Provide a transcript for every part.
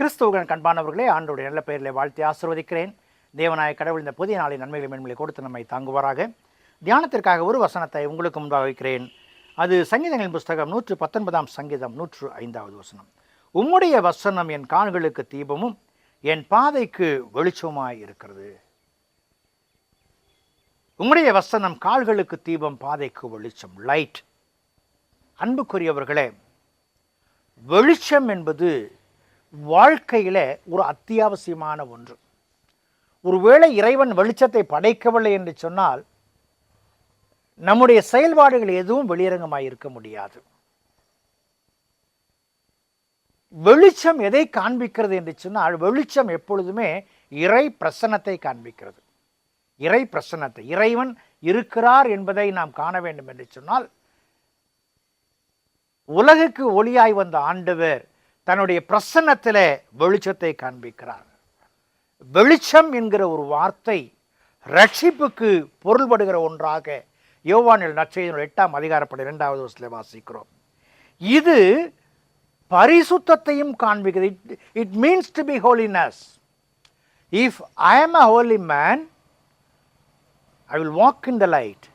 கிறிஸ்துவன் கண்பானவர்களே ஆண்டோடைய நல்ல பெயரில் வாழ்த்தி ஆசிர்வதிக்கிறேன். தேவநாய கடவுள் இந்த புதிய நாளின் நன்மைகளை மேன்மையை கொடுத்து நம்மை தாங்குவாராக. தியானத்திற்காக ஒரு வசனத்தை உங்களுக்கு முன்பாக வைக்கிறேன். அது சங்கீதங்களின் புஸ்தகம் நூற்று பத்தொன்பதாம் சங்கீதம் நூற்று ஐந்தாவது வசனம். உம்முடைய வசனம் என் கால்களுக்கு தீபமும் என் பாதைக்கு வெளிச்சமாய் இருக்கிறது. உம்முடைய வசனம் கால்களுக்கு தீபம் பாதைக்கு வெளிச்சம். லைட் அன்புக்குரியவர்களே வெளிச்சம் என்பது வாழ்க்கையில் ஒரு அத்தியாவசியமான ஒன்று. ஒருவேளை இறைவன் வெளிச்சத்தை படைக்கவில்லை என்று சொன்னால் நம்முடைய செயல்பாடுகள் எதுவும் வெளியரங்கமாக இருக்க முடியாது. வெளிச்சம் எதை காண்பிக்கிறது என்று சொன்னால் வெளிச்சம் எப்பொழுதுமே இறை பிரசன்னத்தை காண்பிக்கிறது. இறை பிரசன்னத்தை இறைவன் இருக்கிறார் என்பதை நாம் காண வேண்டும் என்று சொன்னால் உலகுக்கு ஒளியாய் வந்த ஆண்டவர் தன்னுடைய பிரசன்னத்திலே வெளிச்சத்தை காண்பிக்கிறார். வெளிச்சம் என்கிற ஒரு வார்த்தை ரட்சிப்புக்கு பொருள்படுகிற ஒன்றாக யோவானில் நற்செய்தியின் எட்டாம் அதிகாரப்பட இரண்டாவது வருஷத்தில் வாசிக்கிறோம். இது பரிசுத்தையும் காண்பிக்கிறது. It means to be holiness if I am a holy man I will walk in the light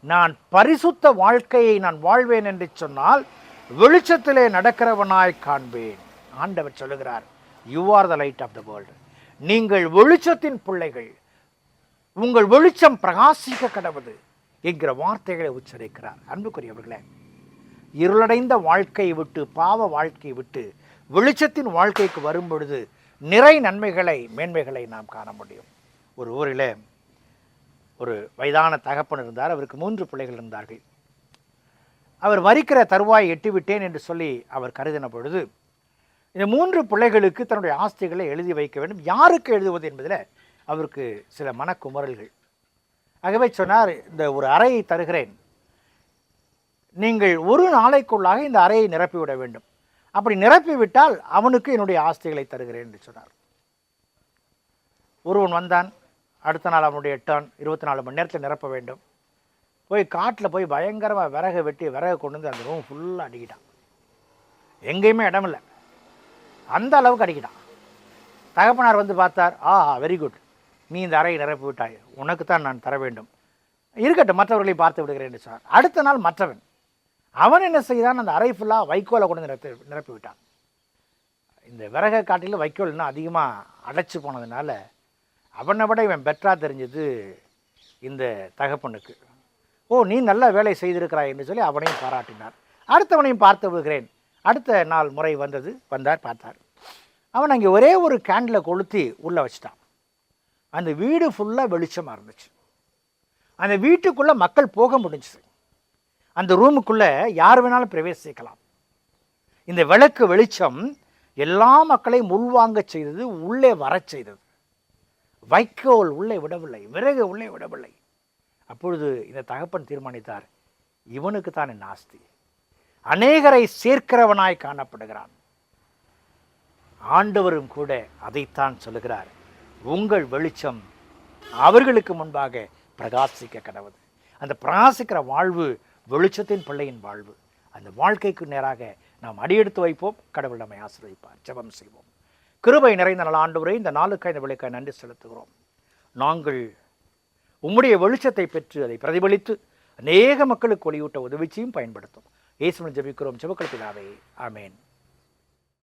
நான் பரிசுத்த வாழ்க்கையை நான் வாழ்வேன் என்று சொன்னால் வெளிச்சத்திலே நடக்கிறவனாய் காண்பேன். ஆண்டவர் சொல்லுகிறார் you are the light of the world நீங்கள் வெளிச்சத்தின் பிள்ளைகள் உங்கள் வெளிச்சம் பிரகாசிக்க கடவுது என்கிற வார்த்தைகளை உச்சரிக்கிறார். அன்புக்குரியவர்களே இருளடைந்த வாழ்க்கையை விட்டு பாவ வாழ்க்கையை விட்டு வெளிச்சத்தின் வாழ்க்கைக்கு வரும்பொழுது நிறை நன்மைகளை மேன்மைகளை நாம் காண முடியும். ஒரு ஊரில் ஒரு வயதான தகப்பன் இருந்தார். அவருக்கு மூன்று பிள்ளைகள் இருந்தார்கள். அவர் வரிக்கிற தருவாயை எட்டிவிட்டேன் என்று சொல்லி அவர் கருதின பொழுது இந்த மூன்று பிள்ளைகளுக்கு தன்னுடைய ஆஸ்திகளை எழுதி வைக்க வேண்டும். யாருக்கு எழுதுவது என்பதில் அவருக்கு சில மனக்குமரல்கள் ஆகவே சொன்னார் இந்த ஒரு அறையை தருகிறேன். நீங்கள் ஒரு நாளைக்குள்ளாக இந்த அறையை நிரப்பிவிட வேண்டும். அப்படி நிரப்பிவிட்டால் அவனுக்கு என்னுடைய ஆஸ்திகளை தருகிறேன் என்று சொன்னார். ஒருவன் வந்தான் அடுத்த நாள் அவனுடைய டர்ன் இருபத்தி நாலு மணி நேரத்தில் நிரப்ப வேண்டும். போய் காட்டில் போய் பயங்கரமாக விறகு வெட்டி விறகு கொண்டு வந்து அந்த ரூம் ஃபுல்லாக அடிக்கிட்டான். எங்கேயுமே இடமில்லை அந்த அளவுக்கு அடிக்கிட்டான். தகப்பனார் வந்து பார்த்தார் ஆஹா வெரி குட் நீ இந்த அறையை நிரப்பி விட்டாய். உனக்கு தான் நான் தர வேண்டும். இருக்கட்டும் மற்றவர்களை பார்த்து விடுகிறேன் சார் அடுத்த நாள் மற்றவன் அவன் என்ன செய்தான்? அந்த அறை ஃபுல்லாக வைக்கோலை கொண்டு வந்து நிரப்பி நிரப்பி விட்டான். இந்த விறகை காட்டிலும் வைக்கோல் இன்னும் அதிகமாக அடைச்சி போனதுனால அவனை விட இவன் பெட்டராக தெரிஞ்சது இந்த தகப்பனுக்கு. ஓ நீ நல்ல வேலை செய்திருக்கிறாய் என்று சொல்லி அவனையும் பாராட்டினார். அடுத்தவனையும் பார்த்து விடுகிறேன். அடுத்த நாள் முறை வந்தது வந்தார் பார்த்தார். அவன் அங்கே ஒரே ஒரு கேண்டில் கொளுத்தி உள்ளே வச்சிட்டான். அந்த வீடு ஃபுல்லாக வெளிச்சமாக இருந்துச்சு. அந்த வீட்டுக்குள்ளே மக்கள் போக முடிஞ்சுது. அந்த ரூமுக்குள்ளே யார் வேணாலும் பிரவேசிக்கலாம். இந்த விளக்கு வெளிச்சம் எல்லா மக்களையும் உள்வாங்க செய்தது உள்ளே வரச் செய்தது. வைக்கோல் உள்ளே விடவில்லை விறகு உள்ளே விடவில்லை. அப்பொழுது இந்த தகப்பன் தீர்மானித்தார் இவனுக்கு தான் என் ஆஸ்தி அநேகரை சேர்க்கிறவனாய் காணப்படுகிறான். ஆண்டவரும் கூட அதைத்தான் சொல்லுகிறார். உங்கள் வெளிச்சம் அவர்களுக்கு முன்பாக பிரகாசிக்க கடவுது அந்த பிரகாசிக்கிற வாழ்வு வெளிச்சத்தின் பிள்ளையின் வாழ்வு. அந்த வாழ்க்கைக்கு நேராக நாம் அடியெடுத்து வைப்போம் கடவுள் நம்மை ஆசிரியப்பார் ஜபம் செய்வோம். கிருபை நிறைந்த நல ஆண்டு இந்த நாளுக்காய் இந்த விலைக்காய் நன்றி செலுத்துகிறோம். நாங்கள் உம்முடைய வெளிச்சத்தை பெற்று அதை பிரதிபலித்து அநேக மக்களுக்கு ஒளியூட்ட உதவிச்சியும் பயன்படுத்தும். ஏசுமன் ஜபிக்கிறோம். ஜெபக்கள் பிதாவே ஆமேன்.